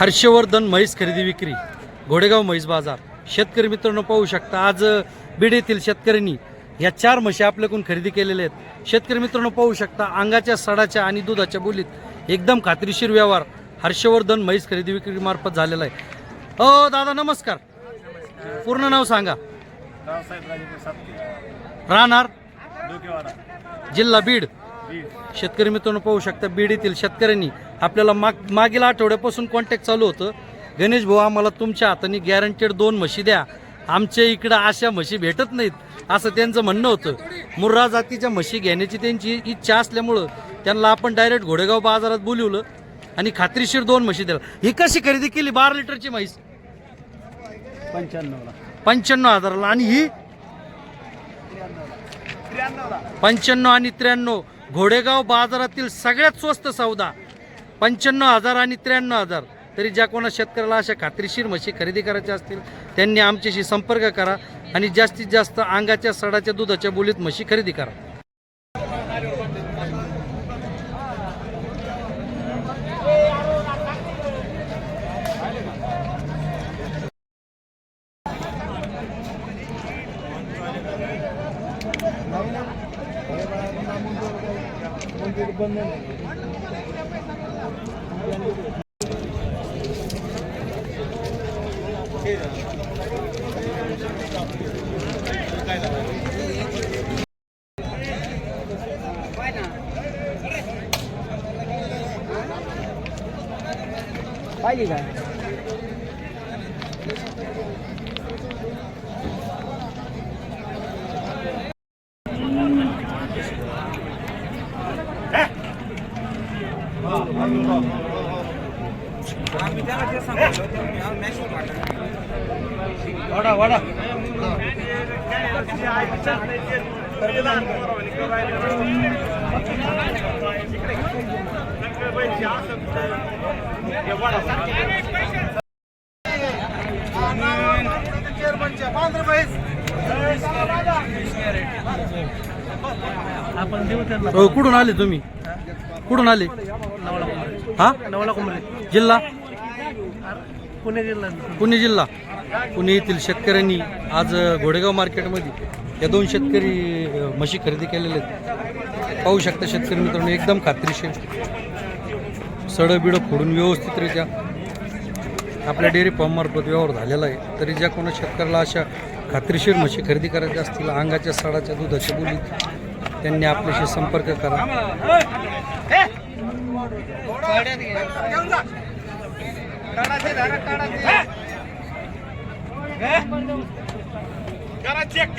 हर्षवर्धन म्हैस खरेदी विक्री घोडेगाव म्हैस बाजार. शेतकरी मित्रांनो पाहू शकता आज बीड येथील शेतकऱ्यांनी या चार म्हशी आपल्याकडून खरेदी केलेल्या आहेत. शेतकरी मित्रांनो पाहू शकता अंगाच्या सडाच्या आणि दुधाच्या बोलीत एकदम खात्रीशीर व्यवहार हर्षवर्धन म्हैस खरेदी विक्री मार्फत झालेला आहे. हो दादा नमस्कार. पूर्ण नाव सांगा. राहणार? जिल्हा बीड. शेतकरी मित्रांनो पाहू शकता बीड येथील शेतकऱ्यांनी आपल्याला माग मागील आठवड्यापासून कॉन्टॅक्ट चालू होतं. गणेश भाऊ आम्हाला तुमच्या हाताने गॅरंटेड दोन म्हशी द्या. आमच्या इकडं अशा म्हशी भेटत नाहीत असं त्यांचं म्हणणं होतं. मुर्रा जातीच्या म्हशी घेण्याची त्यांची इच्छा असल्यामुळं त्यांना आपण डायरेक्ट घोडेगाव बाजारात बोलवलं आणि खात्रीशीर दोन म्हशी दिल्या. ही कशी खरेदी केली? बारा लिटरची म्हैस. पंच्याण्णवला. पंच्याण्णव हजाराला. आणि ही? पंच्याण्णव आणि त्र्याण्णव. घोडेगाव बाजारातील सगळ्यात स्वस्त सौदा पंच्याण्णव हजार आणि त्र्याण्णव हजार. तरी ज्या कोणा शेतकऱ्याला अशा खात्रीशीर म्हशी खरेदी करायच्या असतील त्यांनी आमच्याशी संपर्क करा आणि जास्तीत जास्त अंगाच्या सडाच्या दुधाच्या बोलीत म्हशी खरेदी करा. पाहिजे का वाडा वाडा आपण देऊ त्यांना हो कुठून आले तुम्ही? कुठून आले? हा? नवला कुंभरे जिल्हा? पुणे जिल्हा. पुणे जिल्हा. पुणे येथील शेतकऱ्यांनी आज घोडेगाव मार्केटमध्ये या दोन शेतकरी म्हशी खरेदी केलेल्या आहेत. पाहू शकता शेतकरी मित्रांनो एकदम खात्रीशीर. सडं बिडं फोडून व्यवस्थितरित्या आपल्या डेअरी फार्ममार्फत व्यवहार झालेला आहे. तरी ज्या कोणा शेतकऱ्याला अशा खात्रीशीर म्हशी खरेदी करायच्या असतील अंगाच्या सडाच्या दुधाच्या बोलीत त्यांनी आपल्याशी संपर्क करा. चेक.